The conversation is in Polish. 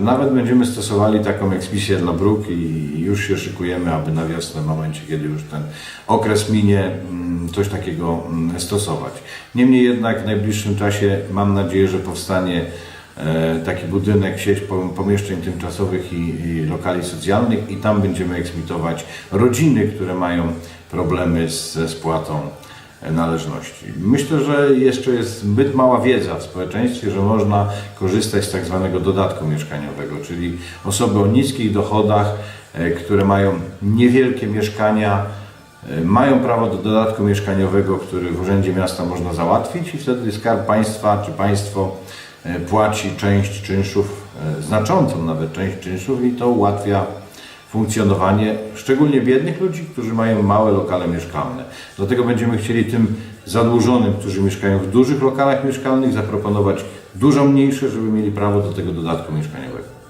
Nawet będziemy stosowali taką eksmisję dla bruk i już się szykujemy, aby na wiosnę, w momencie kiedy już ten okres minie, mm, coś takiego mm, stosować. Niemniej jednak w najbliższym czasie mam nadzieję, że powstanie e, taki budynek, sieć pom- pomieszczeń tymczasowych i, lokali socjalnych i tam będziemy eksmitować rodziny, które mają problemy ze spłatą należności. Myślę, że jeszcze jest zbyt mała wiedza w społeczeństwie, że można korzystać z tak zwanego dodatku mieszkaniowego, czyli osoby o niskich dochodach, e, które mają niewielkie mieszkania, e, mają prawo do dodatku mieszkaniowego, który w Urzędzie Miasta można załatwić i wtedy Skarb Państwa czy państwo e, płaci część czynszów, znaczącą nawet część czynszów i to ułatwia funkcjonowanie szczególnie biednych ludzi, którzy mają małe lokale mieszkalne. Dlatego będziemy chcieli tym zadłużonym, którzy mieszkają w dużych lokalach mieszkalnych, zaproponować dużo mniejsze, żeby mieli prawo do tego dodatku mieszkaniowego.